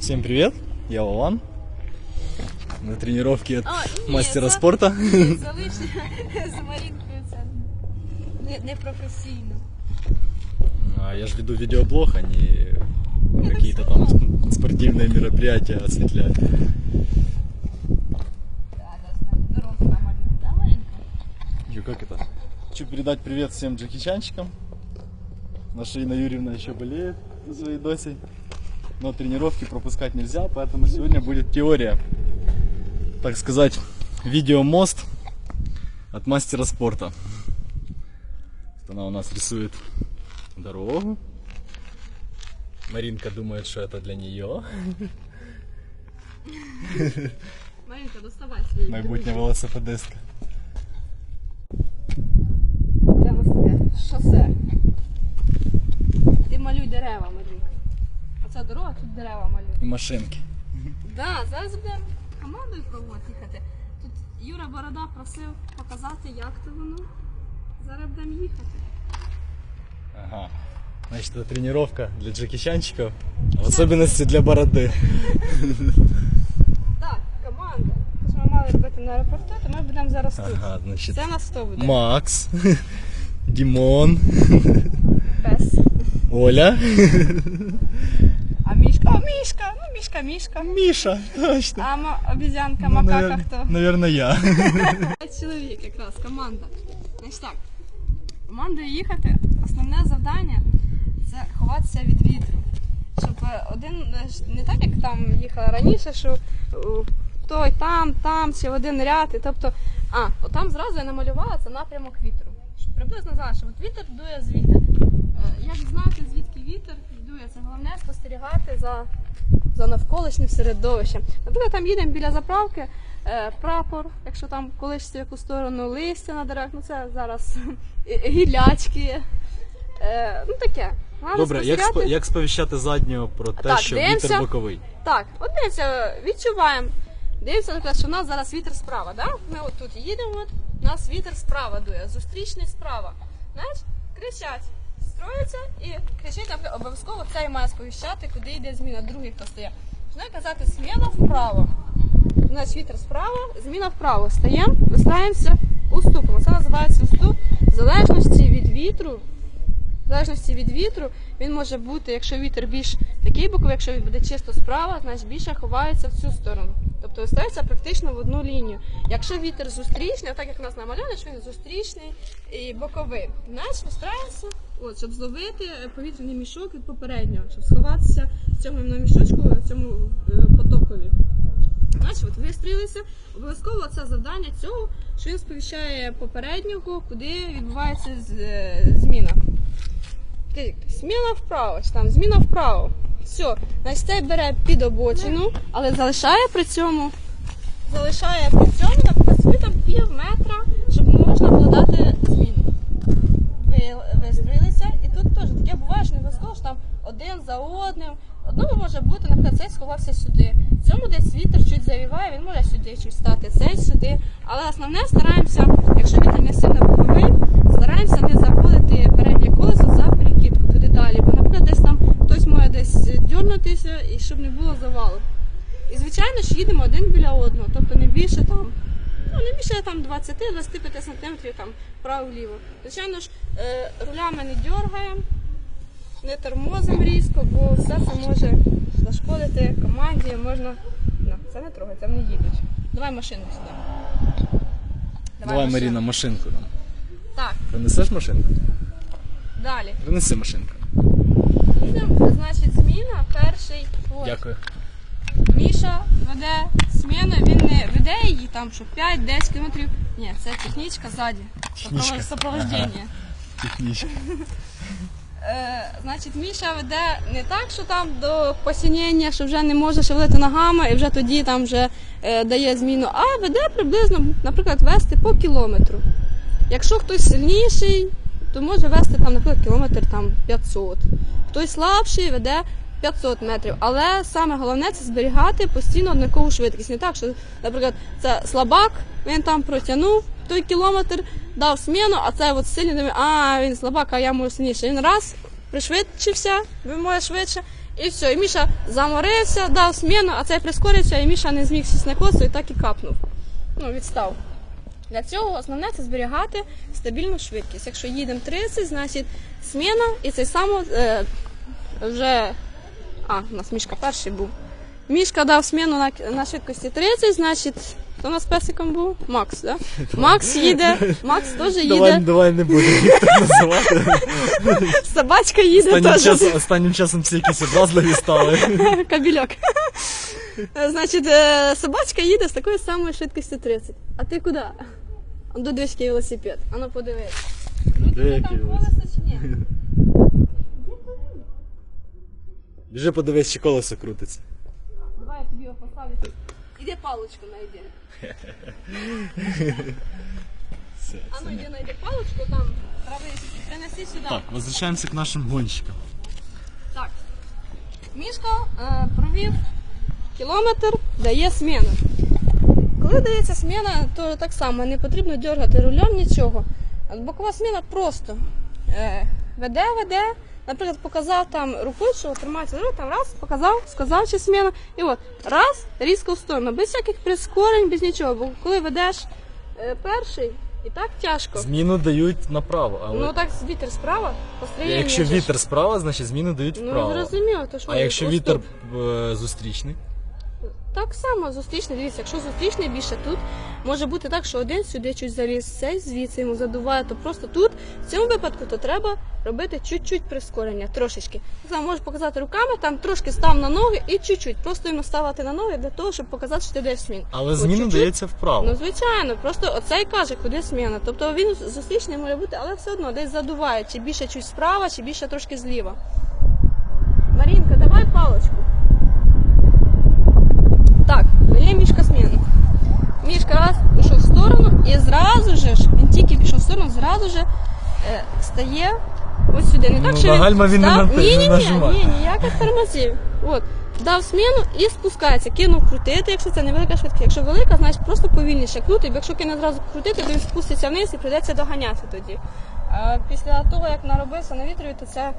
Всем привет, я Вован. На тренировке от А, ні, мастера це- спорта. Залиш з Марінкою це не, не професійно. А, Я же веду видеоблог, а не какие-то там спортивные мероприятия осветляю. Да, да, знаю. Дорогу намалюю. Да, Марінка? Ё, как это? Хочу передать привет всем джекичанчикам. Наша Инна Юрьевна еще болеет за своей досей. Но тренировки пропускать нельзя, поэтому сегодня будет теория. Так сказать, видеомост от мастера спорта. Вот Она у нас рисует дорогу. Маринка думает, что это для нее. Марінка, доставай свій. Майбутня велосипедистка. Де у нас таке шосе? Ти малюй дерева, Оце дорога, тут дерева малюй. И машинки. Да, зараз будемо командою пробувати їхати. Тут Юра Борода просив показати, як то воно. Зараз будемо їхати. Ага. Значит, это тренировка для джекичанчиков, в особенности для бороды. Так, команда. Що ми мали робити на аеропорту, то ми будемо зараз тут. Ага, значит, Це нас хто буде? Макс, Димон, Пес. Оля, Мішка! Ну, Мішка, Мішка. Миша, точно. А ма- обізянка, Ну, макака навер- хто? Наверное, я. П'ять чоловік якраз, команда. Значить так, командою їхати, основне завдання це ховатися від вітру. Щоб е, один, е, ж не так як там їхали раніше, що е, той там, там, чи в один ряд. І, тобто, а, от там зразу я намалювала це напрямок вітру. Щоб приблизно знала, що от вітер дує звідти. Е, Як знати, звідки вітер дує, це головне спостерігати за, за навколишнім середовищем. Наприклад, там їдемо біля заправки, е, прапор, якщо там колишся в яку сторону, листя на деревах, ну це зараз гілячки. Е, ну таке. Головне Добре, як, спостерігати. як сповіщати заднього про те, Так, що дивимося. вітер боковий? Так, от дивимося, відчуваємо. Дивимося, наприклад, що у нас зараз вітер справа, да? Ми от тут їдемо, от, у нас вітер справа дує, зустрічний справа. Знаєш, кричать, строїться і кричить, обов'язково цей має сповіщати, куди йде зміна, другий хто стає. Починає казати зміна вправо. У нас вітер справа, зміна вправо. Стаємо, вистраємося уступом. Це називається уступ в залежності від вітру. В залежності від вітру він може бути, якщо вітер більш такий боковий, якщо він буде чисто справа, значить більше ховається в цю сторону. Тобто вистається практично в одну лінію. Якщо вітер зустрічний, так як у нас намальовано, що він зустрічний і боковий, значить вистрається, от, щоб зловити е, повітряний мішок від попереднього, щоб сховатися в цьому мішочку, в цьому е, потокові. Значить, от вистрілилися. Обов'язково це завдання цього, що він сповіщає попереднього, куди відбувається е, зміна. Зміна вправо, чи там зміна вправо. Все, значить цей бере під обочину, але залишає при цьому, залишає при цьому, наприклад, там пів метра, щоб можна було дати вистроїлися, і тут теж таке буває, що не обов'язково, що там один за одним. Одному може бути, наприклад, цей сховався сюди. Цьому десь вітер чуть завіває, він може сюди чуть стати, цей сюди. Але основне стараємося, якщо вітер не сильно боковий, стараємося не заходити переднє колесо за перекидку туди далі. Бо, наприклад, десь там хтось може десь дьорнутися і щоб не було завалу. І звичайно ж їдемо один біля одного, тобто не більше там. Ну, не більше там 20-25 сантиметрів там вправо-ліво. Звичайно ж, е, рулями не дергаємо, не тормозимо різко, бо все це може зашкодити команді, можна. Ну, це не трогай, це вони їдуть. Давай машину сюди. Давай, машину. Маріна, машинку нам. Так, Принесеш машинку? далі. Принеси машинку. Їдемо, значить, зміна, перший. Ось. Дякую. Міша веде зміну, він не веде її там, що 5-10 кілометрів. Ні, це технічка ззаді. Технічка. Сопровождення. Технічно. Е, значить, Міша веде не так, що там до посінення, що вже не може шевелити ногами і вже тоді там вже е, дає зміну, а веде приблизно, наприклад, вести по кілометру. Якщо хтось сильніший, то може вести там, наприклад, кілометр там 500. Хтось слабший веде 500 метрів. Але саме головне це зберігати постійно однакову швидкість. Не так, що, наприклад, це слабак, він там протягнув той кілометр, дав зміну, а це от сильний думає, а він слабак, а я можу сильніше. Він раз пришвидшився, може швидше, І все, і Міша заморився, дав зміну, а цей прискорився, і Міша не зміг сісти на колесо і так і капнув. Ну, відстав. Для цього основне це зберігати стабільну швидкість. Якщо їдемо 30, значить зміна і цей само е, вже. А, у нас мішка перший був. Мішка дав зміну на, на швидкості 30, значить, хто у нас песиком був? Макс, да? Макс їде, Макс теж Давай, їде, давай не будемо їх так називати. собачка їде Останнім теж. часом, останнім часом всі якісь образливі стали. Кабельок. Е, Значить, е, собачка їде з такою самою швидкістю 30. А ти куди? До дочки велосипед. А ну подивись. Де який Там велосипед? колесо чи ні? Біжи подивись, чи колесо крутиться. Давай я тобі його поставлю. Іди паличку знайди. А ну йди знайди паличку там. Трави принеси сюди. Так, возвращаемся к нашим гонщикам. Так. Мішка е, провів кілометр, дає зміну. Коли дається зміна, то так само не потрібно дергати рулем нічого. Бокова зміна просто е, веде, веде. Наприклад, показав там рукою, що тримається за там раз, показав, сказав, чи зміну. І от раз, різко в сторону, без всяких прискорень, без нічого. Бо коли ведеш е, перший, і так тяжко. Зміну дають направо, але Ну так вітер справа, постріляє. якщо вітер справа, значить зміну дають Ну вправо. зрозуміло, то що А якщо вітер е, зустрічний? Так само зустрічний, дивіться, якщо зустрічний більше тут, може бути так, що один сюди чуть заліз, цей звідси йому задуває, то просто тут, в цьому випадку, то треба робити чуть-чуть прискорення, трошечки. Так само можеш показати руками, там трошки став на ноги і чуть-чуть. Просто йому ставити на ноги для того, щоб показати, що ти даєш змін. Але зміна дається вправо. Ну, звичайно, просто оцей каже, куди зміна. Тобто він зустрічний може бути, але все одно десь задуває, чи більше чуть справа, чи більше трошки зліва. Марінка, давай паличку. Дає мішка зміну. Мішка раз пішов в сторону і зразу же ж, він тільки пішов в сторону, зразу же е, стає ось сюди. Не Ну, так, що гальма він не став... нап- ні, не ні, ні, нажимає. ні, ніяких тормозів. От. Дав зміну і спускається. Кинув крутити, якщо це невелика швидкість. Якщо велика, значить просто повільніше крутить. Бо Якщо кине зразу крутити, то він спуститься вниз і прийдеться доганяти тоді. А після того, як наробився на вітрові, то це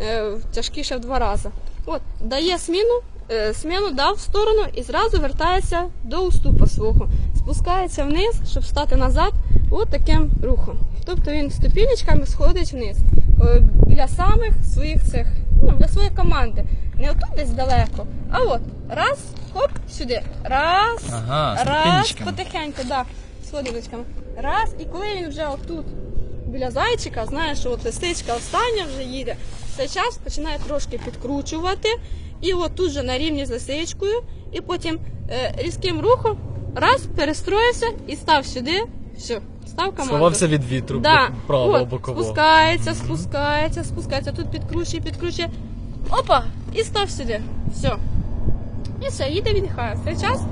е, тяжкіше в два рази. От, дає зміну, е, зміну дав в сторону і зразу вертається до уступа свого. Спускається вниз, щоб стати назад, от таким рухом. Тобто він ступінечками сходить вниз. Е, Біля самих своїх цих, ну, для своєї команди. Не отут десь далеко, а от раз, хоп, сюди. Раз, Ага, раз, потихеньку, да, сходиночками. Раз, і коли він вже отут біля зайчика, знає, що от листичка остання вже їде, час починає трошки підкручувати. І от тут же на рівні з лисичкою, і потім е, різким рухом раз, перестроївся і став сюди. Все, став команду. Сховався від вітру Да. правого От, бокового. Спускається, спускається, спускається. Тут підкручує, підкручує. Опа! І став сюди. Все. І все, їде віддихає. В цей час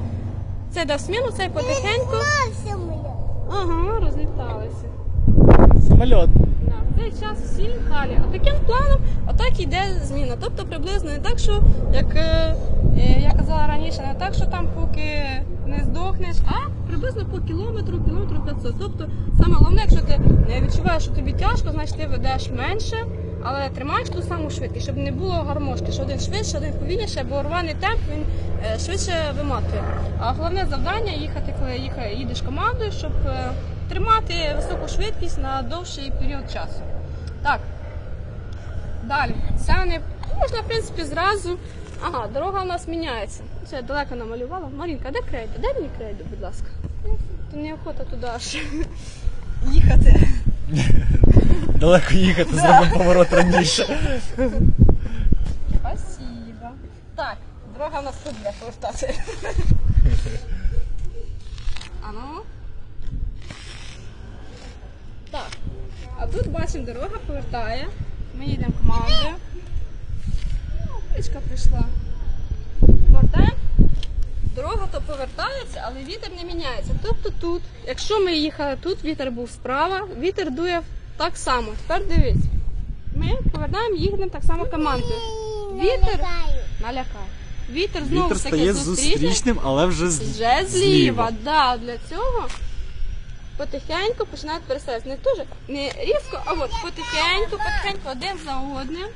цей дав сміну, цей потихеньку. Ага, розліталися. Самольот. Цей час всі халі. А таким планом отак йде зміна. Тобто приблизно не так, що як е, е, я казала раніше, не так, що там поки не здохнеш, а приблизно по кілометру, кілометру 500. Тобто саме головне, якщо ти не відчуваєш, що тобі тяжко, значить ти ведеш менше, але тримаєш ту саму швидкість, щоб не було гармошки, що один швидше, один повільніше, бо рваний темп він е, швидше виматує. А головне завдання їхати, коли їдеш командою, щоб е, тримати високу швидкість на довший період часу. Так. Далі. Це не можна, в принципі, зразу. Ага, дорога у нас міняється. Це я далеко намалювала. Марінка, де крейда? Дай мені крейду, будь ласка. Неохота туди аж їхати. Далеко їхати, зробимо поворот раніше. Спасибо. Так, дорога у нас тут для повертати. А ну. Так. А тут бачимо, дорога повертає. Ми їдемо командою. Річка прийшла. Повертаємо. Дорога то повертається, але вітер не міняється. Тобто тут, якщо ми їхали тут, вітер був справа, вітер дує так само. Тепер дивись. Ми повертаємо, їдемо так само командою. Вітер налякає. Вітер знову Вітер ж таки стає зустрічним, але вже з- Вже зліва, да, для цього потихеньку починають переставитися. Не дуже, не різко, а от потихеньку, потихеньку, один за одним.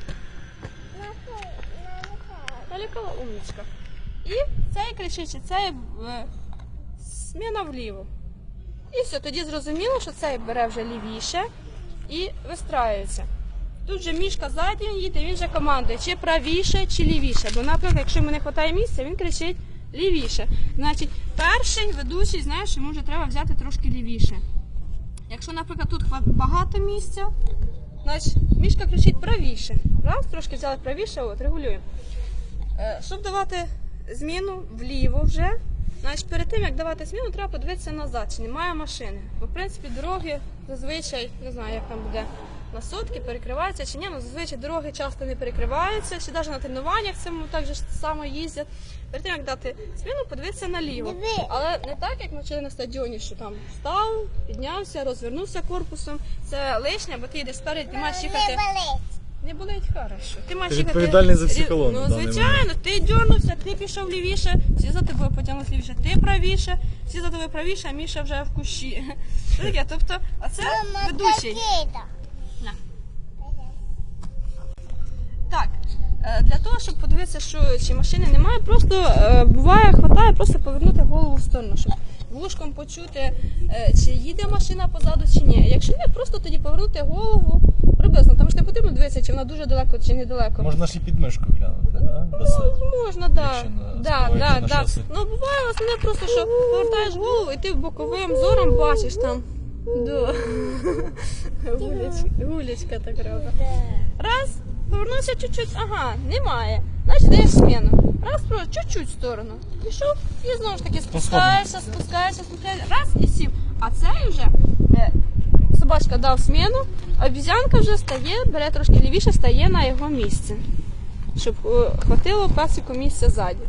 Пролікала умничка. І цей кричить, і цей е, зміна вліво. І все, тоді зрозуміло, що цей бере вже лівіше і вистраюється. Тут же мішка ззаді він їде, він же командує, чи правіше, чи лівіше. Бо, наприклад, якщо йому не вистачає місця, він кричить лівіше. Значить, перший ведучий знає, що йому вже треба взяти трошки лівіше. Якщо, наприклад, тут багато місця, значить мішка кричить правіше. Раз, трошки взяли правіше, от, регулюємо. Е, Щоб давати зміну вліво вже, значить перед тим як давати зміну, треба подивитися назад, чи немає машини. Бо в принципі дороги зазвичай, не знаю, як там буде на сотки, перекриваються чи ні, ну зазвичай дороги часто не перекриваються, чи навіть на тренуваннях цим так же само їздять. Перед тим як дати зміну, подивитися наліво. Але не так, як ми вчили на стадіоні, що там встав, піднявся, розвернувся корпусом. Це лишнє, бо ти йдеш спереду, ти маєш їхати. Не болить. Не болить хорошо. Ти маєш Ти їхати відповідальний за всі колони Ну, звичайно, ти дьорнувся, ти пішов лівіше, всі за тобою потягнулися лівіше, ти правіше, всі за тобою правіше, а Міша вже в кущі. Це таке, тобто, а це ведучий. На. Так, е, для того, щоб подивитися, що чи машини немає, просто е, буває, хватає просто повернути голову в сторону, щоб вушком почути, е, чи їде машина позаду, чи ні. Якщо ні, просто тоді повернути голову приблизно. Там ж не потрібно дивитися, чи вона дуже далеко, чи недалеко. Можна ж і підмишку глянути, да? До. Ну, можна. Якщо на- Да, спливаєте да, на да. Ну буває основне просто, що повертаєш голову і ти боковим зором бачиш там. Да. Гулячка, гулячка так робить. Раз, повернувся чуть-чуть, ага, немає. Значить даєш зміну. Раз, про чуть-чуть в сторону. Пішов і знову ж таки спускаєшся, спускаєшся, спускаєшся. Раз і сів. А цей вже е, собачка дав зміну, обізянка вже стає, бере трошки лівіше, стає на його місце. Щоб е, хватило песику місця ззаді.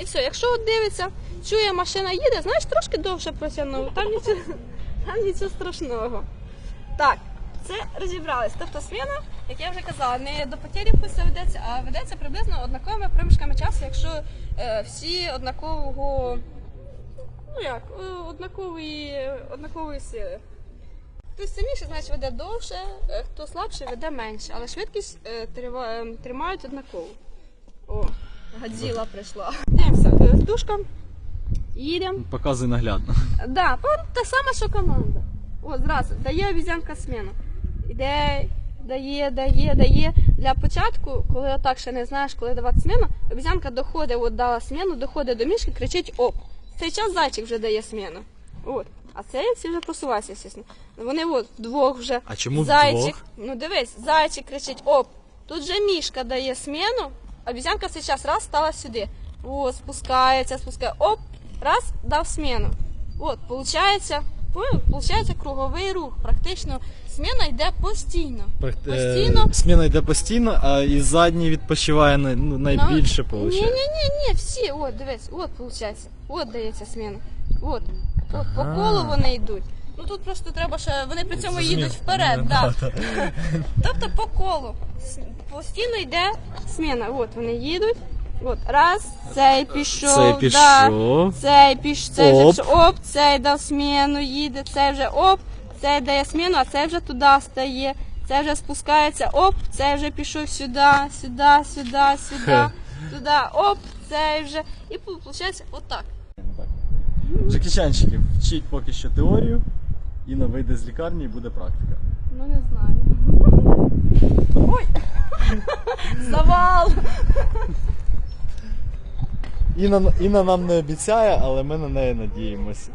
І все, якщо дивиться, чує, машина їде, знаєш, трошки довше протягнув. Там нічого, там нічого страшного. Так, це розібрались. Тобто сміна, як я вже казала, не до потері пуся ведеться, а ведеться приблизно однаковими проміжками часу, якщо е, всі однакового, ну як, е, однакової, однакової сили. Хтось сильніше, значить веде довше, е, хто слабший, веде менше, але швидкість е, трива- е, тримають однаково. О, Гадзіла прийшла. Дивимося, е, дужка. Їдемо. Показуй наглядно. Да, ну, те саме, що команда. О, зразу, дає обізянка зміну. Іде, дає, дає, дає. Для початку, коли отак ще не знаєш, коли давати зміну, обізянка доходить, от дала зміну, доходить до мішки, кричить оп. В цей час зайчик вже дає зміну. От. А це всі вже просуваються, звісно. Вони от вдвох вже. А чому зайчик. вдвох? Ну дивись, зайчик кричить оп. Тут же мішка дає зміну, а обізянка в цей час раз стала сюди. От, спускається, спускає. Оп, раз, дав зміну. От, получається, получається круговий рух. Практично зміна йде постійно. Постійно. Сміна йде постійно, а і задній відпочиває ну, найбільше, Ні-ні-ні, ні, всі, от, дивись, от получається. От дається зміна. От. От по колу вони йдуть. Ну тут просто треба ще, вони при цьому їдуть вперед, да. Тобто по колу. С- Постійно йде зміна. От вони їдуть. От, раз, цей пішов, Цей Да, пішов. цей піш, цей Оп. вже пішов, оп, цей дав зміну, їде, цей вже оп, цей дає зміну, а цей вже туди стає. Цей вже спускається, оп, цей вже пішов сюди, сюди, сюди, сюди, Хе. туди, оп, цей вже. І виходить отак. Жакічанчики, вчіть поки що теорію. Інна вийде з лікарні і буде практика. Ну не знаю. Ой! Завал! Інна, Інна нам не обіцяє, але ми на неї надіємося.